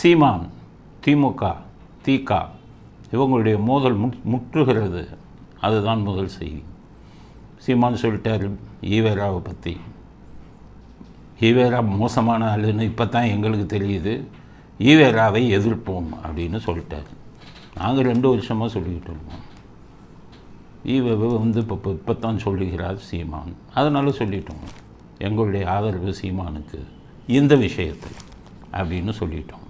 சீமான் திமுக திக இவங்களுடைய மோதல் முற் முற்றுகிறது. அதுதான் முதல் செய்தி. சீமான் சொல்லிட்டார் ஈவேராவை பற்றி ஈவேரா மோசமான ஆளுன்னு இப்போ தான் எங்களுக்கு தெரியுது. ஈவேராவை எதிர்ப்போம் அப்படின்னு சொல்லிட்டார். நாங்கள் ரெண்டு வருஷமாக சொல்லிக்கிட்டு இருக்கோம். ஈவே வந்து இப்போ இப்போ இப்போ தான் சொல்லுகிறார் சீமான். அதனால் சொல்லிட்டோம். எங்களுடைய ஆதரவு சீமானுக்கு. இந்த விஷயத்தில் அப்படின்னு சொல்லிட்டோம்.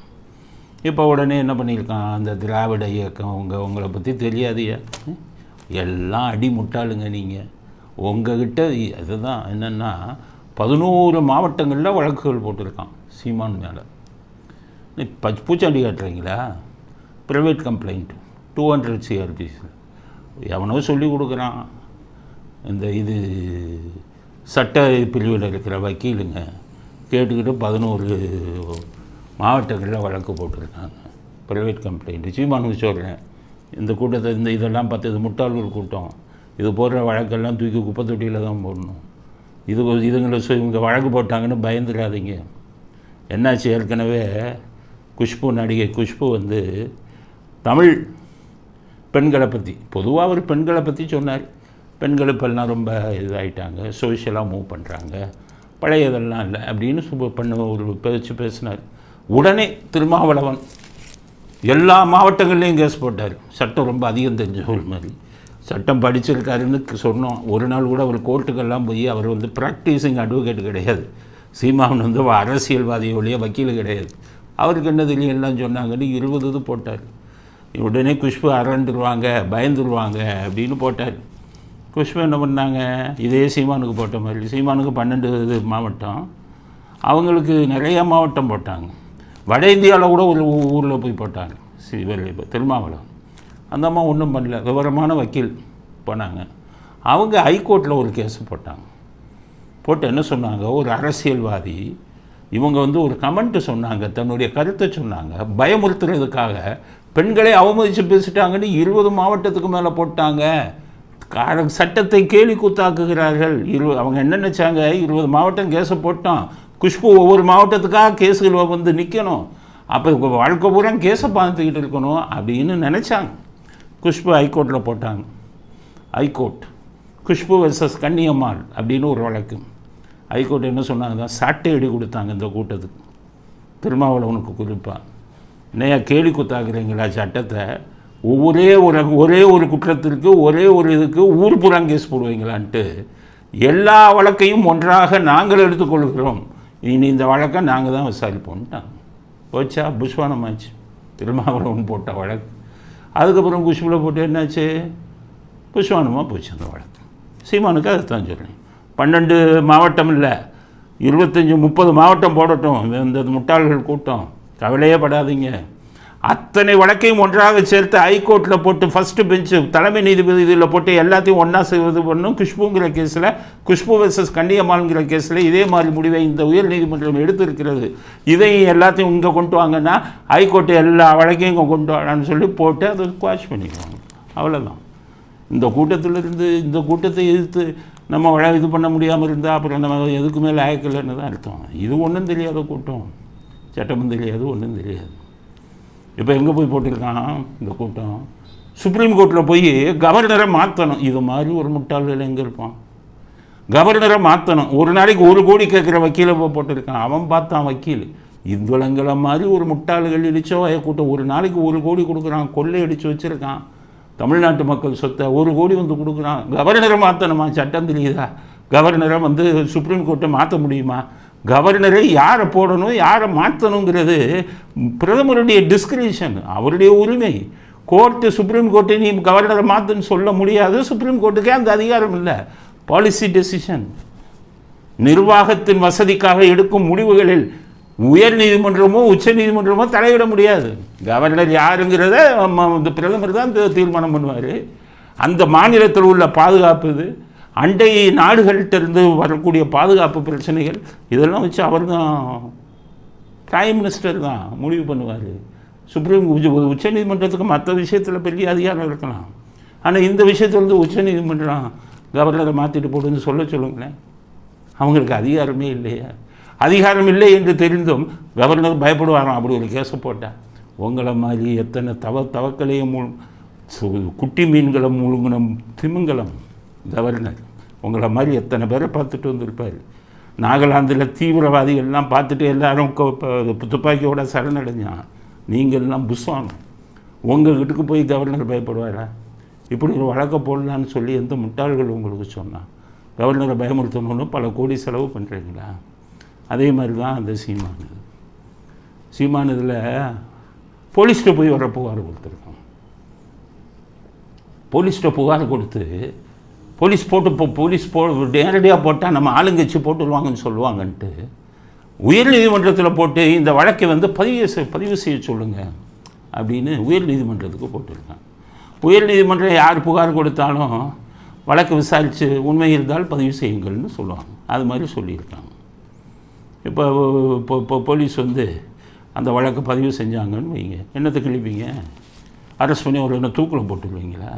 இப்போ உடனே என்ன பண்ணியிருக்கான்? அந்த திராவிட இயக்கம் உங்கள் உங்களை பற்றி தெரியாதையா எல்லாம் அடி முட்டாளுங்க நீங்கள் உங்ககிட்ட அதுதான் என்னென்னா பதினோரு மாவட்டங்களில் வழக்குகள் போட்டிருக்கான் சீமான் மேலே. நீ பச் பூச்சாண்டி காட்டுறீங்களா? ப்ரைவேட் கம்ப்ளைண்ட் டூ ஹண்ட்ரட் சிஆர்பிஸில் எவனோ சொல்லி கொடுக்குறான். இந்த இது சட்ட பிரிவில் இருக்கிற வக்கீலுங்க கேட்டுக்கிட்டு பதினோரு மாவட்டங்களில் வழக்கு போட்டிருக்காங்க. ப்ரைவேட் கம்ப்ளைண்ட் சீமானுக்கு சொல்கிறேன் இந்த கூட்டத்தை இந்த இதெல்லாம் பார்த்து இது முட்டாள்கள் கூட்டம். இது போடுற வழக்கெல்லாம் தூக்கி குப்பை தொட்டியில் தான் போடணும். இது இதுங்களை இவங்க வழக்கு போட்டாங்கன்னு பயந்துடாதீங்க என்னாச்சு? ஏற்கனவே குஷ்பு நடிகை குஷ்பு வந்து தமிழ் பெண்களை பற்றி பொதுவாக அவர் பெண்களை பற்றி சொன்னார். பெண்கள் இப்போல்லாம் ரொம்ப இதாயிட்டாங்க. சோஷியலாக மூவ் பண்ணுறாங்க பழையதெல்லாம் இல்லை. அப்படின்னு சுப பண்ண ஒரு பேச்சு பேசினார். உடனே திருமாவளவன் எல்லா மாவட்டங்கள்லேயும் கேஸ் போட்டார். சட்டம் ரொம்ப அதிகம் தெரிஞ்சவர் மாதிரி. சட்டம் படிச்சிருக்காருன்னு சொன்னோம். ஒரு நாள் கூட அவர் கோர்ட்டுக்கெல்லாம் போய் அவர் வந்து ப்ராக்டிஸிங் அட்வொகேட் கிடையாது. சீமாவன் வந்து அரசியல்வாதி ஒழிய வக்கீல் கிடையாது. அவருக்கு என்ன தெரியும்? எல்லாம் சொன்னாங்கன்னு இருபது இது போட்டார். உடனே குஷ்பு அரண்டுருவாங்க பயந்துருவாங்க அப்படின்னு போட்டார். குஷ்பு என்ன பண்ணாங்க? இதே சீமானுக்கு போட்ட மாதிரி. சீமானுக்கு பன்னெண்டு இது மாவட்டம். அவங்களுக்கு நிறைய மாவட்டம் போட்டாங்க. வட இந்தியாவில் கூட ஒரு ஊரில் போய் போட்டாங்க. சிவல் இப்போ திருமாவளம் அந்த அம்மா ஒன்றும் பண்ணல. விவரமான வக்கீல் போனாங்க. அவங்க ஹைகோர்ட்டில் ஒரு கேஸ் போட்டாங்க. போட்டு என்ன சொன்னாங்க? ஒரு அரசியல்வாதி இவங்க வந்து ஒரு கமெண்ட்டு சொன்னாங்க. தன்னுடைய கருத்தை சொன்னாங்க. பயமுறுத்துறதுக்காக பெண்களை அவமதித்து பேசிட்டாங்கன்னு இருபது மாவட்டத்துக்கு மேலே போட்டாங்க. கார சட்டத்தை கேலி கூத்தாக்குகிறார்கள். இரு அவங்க என்ன நினச்சாங்க? இருபது மாவட்டம் கேஸை போட்டோம் குஷ்பு ஒவ்வொரு மாவட்டத்துக்காக கேஸுகள் வந்து நிற்கணும் அப்போ வாழ்க்கை பூரா கேஸை பார்த்துக்கிட்டு இருக்கணும் அப்படின்னு நினச்சாங்க. குஷ்பு ஹைகோர்ட்டில் போட்டாங்க. ஹைகோர்ட். குஷ்பு வெர்சஸ் கன்னியம்மாள் அப்படின்னு ஒரு வழக்கு. ஹைகோர்ட் என்ன சொன்னாங்க தான் சாட்டை அடி கொடுத்தாங்க இந்த கூட்டத்துக்கு. திருமாவளவனுக்கு குறிப்பாக என்னையா கேலி குத்தாக்குறீங்களா சட்டத்தை? ஒரே ஒரு ஒரே ஒரு குற்றத்திற்கு ஒரே ஒரு இதுக்கு ஊர் புறம் கேஸ் போடுவீங்களான்ட்டு எல்லா வழக்கையும் ஒன்றாக நாங்கள் எடுத்துக்கொள்கிறோம். இனி இந்த வழக்கை நாங்கள் தான் விசாரிப்போம்ட்டாங்க போச்சா? புஷ்வானமாச்சு திருமாவளவன் போட்ட வழக்கு. அதுக்கப்புறம் குஷ்பில் போட்டு என்னாச்சு? புஷ்வானமாக போச்சு அந்த வழக்கு. சீமானுக்கு அதைத்தான் சொல்கிறேன் பன்னெண்டு மாவட்டம் இல்லை. இருபத்தஞ்சி முப்பது மாவட்டம் போடட்டும். இந்த முட்டாள்கள் கூட்டம். கவலையே படாதீங்க. அத்தனை வழக்கையும் ஒன்றாக சேர்த்து ஹைகோர்ட்டில் போட்டு ஃபஸ்ட்டு பெஞ்சு தலைமை நீதிபதி இதில் போட்டு எல்லாத்தையும் ஒன்றா செய்வது பண்ணும் குஷ்புங்கிற கேஸில் குஷ்பு வெர்சஸ் கண்டியம்மாள்ங்கிற கேஸில் இதே மாதிரி முடிவை இந்த உயர் நீதிமன்றம் எடுத்திருக்கிறது. இதையும் எல்லாத்தையும் இங்கே கொண்டு வாங்கன்னா ஹைகோர்ட்டு எல்லா வழக்கையும் இங்கே கொண்டு வாடான்னு சொல்லி போட்டு அதை குவாஷ் பண்ணிடுவாங்க. அவ்வளோதான் இந்த கூட்டத்திலிருந்து இந்த கூட்டத்தை எதிர்த்து நம்ம வழ இது பண்ண முடியாமல் இருந்தால் அப்புறம் நம்ம எதுக்குமே லாயக்கில்லைன்னு தான் அர்த்தம். இது ஒன்றும் தெரியாத கூட்டம். சட்டமும் தெரியாது ஒன்றும் தெரியாது. இப்போ எங்கே போய் போட்டிருக்கான் இந்த கூட்டம்? சுப்ரீம் கோர்ட்டில் போய் கவர்னரை மாற்றணும் இது மாதிரி ஒரு முட்டாள்கள் எங்கே இருப்பான்? கவர்னரை மாற்றணும் ஒரு நாளைக்கு ஒரு கோடி கேட்குற வக்கீலை போய் போட்டிருக்கான். அவன் பார்த்தான் வக்கீல். இந்துளங்களை மாதிரி ஒரு முட்டாள்கள் இடிச்சோ கூட்டம். ஒரு நாளைக்கு ஒரு கோடி கொடுக்குறான். கொள்ளை அடித்து வச்சுருக்கான். தமிழ்நாட்டு மக்கள் சொத்தை ஒரு கோடி வந்து கொடுக்குறான். கவர்னரை மாற்றணுமா சட்டம் தெரியுதா? கவர்னரை வந்து சுப்ரீம் கோர்ட்டை மாற்ற முடியுமா? கவர்னரை யாரை போடணும் யாரை மாற்றணுங்கிறது பிரதமருடைய டிஸ்கிரிஷன் அவருடைய உரிமை. கோர்ட்டு சுப்ரீம் கோர்ட்டை நீ கவர்னரை மாற்றுன்னு சொல்ல முடியாது சுப்ரீம் கோர்ட்டுக்கே அந்த அதிகாரம் இல்லை. பாலிசி டெசிஷன் நிர்வாகத்தின் வசதிக்காக எடுக்கும் முடிவுகளில் உயர் நீதிமன்றமோ உச்ச நீதிமன்றமோ தலையிட முடியாது. கவர்னர் யாருங்கிறத நம்ம இந்த பிரதமர் தான் தீர்மானம் பண்ணுவார். அந்த மாநிலத்தில் உள்ள பாதுகாப்பு இது. அண்டை நாடுகள்கிட்ட இருந்து வரக்கூடிய பாதுகாப்பு பிரச்சனைகள் இதெல்லாம் வச்சு அவர் தான் பிரைம் மினிஸ்டர் தான் முடிவு பண்ணுவார். சுப்ரீம் உச்ச- உச்சநீதிமன்றத்துக்கு மற்ற விஷயத்தில் பெரிய அதிகாரம் இருக்கலாம். ஆனால் இந்த விஷயத்தில் வந்து உச்சநீதிமன்றம் கவர்னரை மாற்றிட்டு போடுன்னு சொல்ல சொல்லுங்களேன். அவங்களுக்கு அதிகாரமே இல்லையா. அதிகாரம் இல்லை என்று தெரிந்தும் கவர்னர் பயப்படுவாராம். அப்படி ஒரு கேஸை போட்டேன் உங்களை மாதிரி எத்தனை தவ தவக்கலையும் குட்டி மீன்களை முழுங்கின திமிங்கலம். கவர்னர் உங்களை மாதிரி எத்தனை பேரை பார்த்துட்டு வந்திருப்பார்? நாகாலாந்தில் தீவிரவாதிகள்லாம் பார்த்துட்டு எல்லாரும் துப்பாக்கியோட சரணடைஞ்சான். நீங்கள்லாம் புஸ்வானம் உங்கள் வீட்டுக்கு போய் கவர்னர் பயப்படுவாரா? இப்படி ஒரு வழக்க போடலான்னு சொல்லி எந்த முட்டாள்கள் உங்களுக்கு சொன்னான் கவர்னரை பயமுறுத்தணும்னு பல கோடி செலவு பண்ணுறீங்களா அதே மாதிரி தான் அந்த சீமானது. சீமானதில் இதில் போலீஸ்கிட்ட போய் வர புகார் கொடுத்துருக்கோம். போலீஸ்கிட்ட புகார் கொடுத்து போலீஸ் போட்டு போ போலீஸ் போ நேரடியாக போட்டால் நம்ம ஆளுங்கட்சி போட்டுருவாங்கன்னு சொல்லுவாங்கன்ட்டு உயர் நீதிமன்றத்தில் போட்டு இந்த வழக்கை வந்து பதிவு செய் பதிவு செய்ய சொல்லுங்கள் அப்படின்னு உயர்நீதிமன்றத்துக்கு போட்டிருக்காங்க. உயர்நீதிமன்றம் யார் புகார் கொடுத்தாலும் வழக்கு விசாரித்து உண்மை இருந்தால் பதிவு செய்யுங்கள்னு சொல்லுவாங்க. அது மாதிரி சொல்லியிருக்காங்க. இப்போ இப்போ இப்போ போலீஸ் வந்து அந்த வழக்கை பதிவு செஞ்சாங்கன்னு வைங்க. என்னத்தை கிழிப்பீங்க? அரெஸ்ட் பண்ணி ஒரு என்ன தூக்கில் போட்டுருவீங்களா?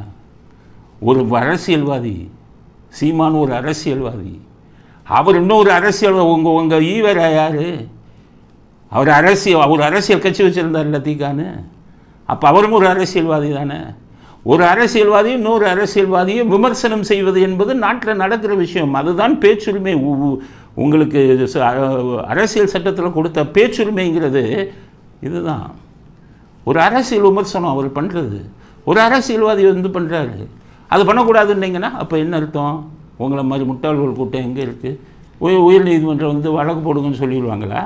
ஒரு அரசியல்வாதி சீமான் ஒரு அரசியல்வாதி. அவர் இன்னொரு அரசியல் உங்கள் உங்கள் ஈவரா யார்? அவர் அரசியல் அவர் அரசியல் கட்சி வச்சுருந்தார்ல தீக்கான்னு? அப்போ அவரும் ஒரு அரசியல்வாதி தானே? ஒரு அரசியல்வாதி இன்னொரு அரசியல்வாதியை விமர்சனம் செய்வது என்பது நாட்டில் நடக்கிற விஷயம். அதுதான் பேச்சுரிமை. உ- உங்களுக்கு ச- அரசியல் சட்டத்தில் கொடுத்த பேச்சுரிமைங்கிறது இதுதான். ஒரு அரசியல் விமர்சனம் அவர் பண்ணுறது ஒரு அரசியல்வாதி வந்து பண்ணுறாரு அது பண்ணக்கூடாதுன்னீங்கன்னா அப்போ என்ன அர்த்தம்? உங்களை மாதிரி முட்டாள்கள் கூட்டம் எங்கே இருக்குது உயர் உயர்நீதிமன்றம் வந்து வழக்கு போடுங்கன்னு சொல்லிடுவாங்களா?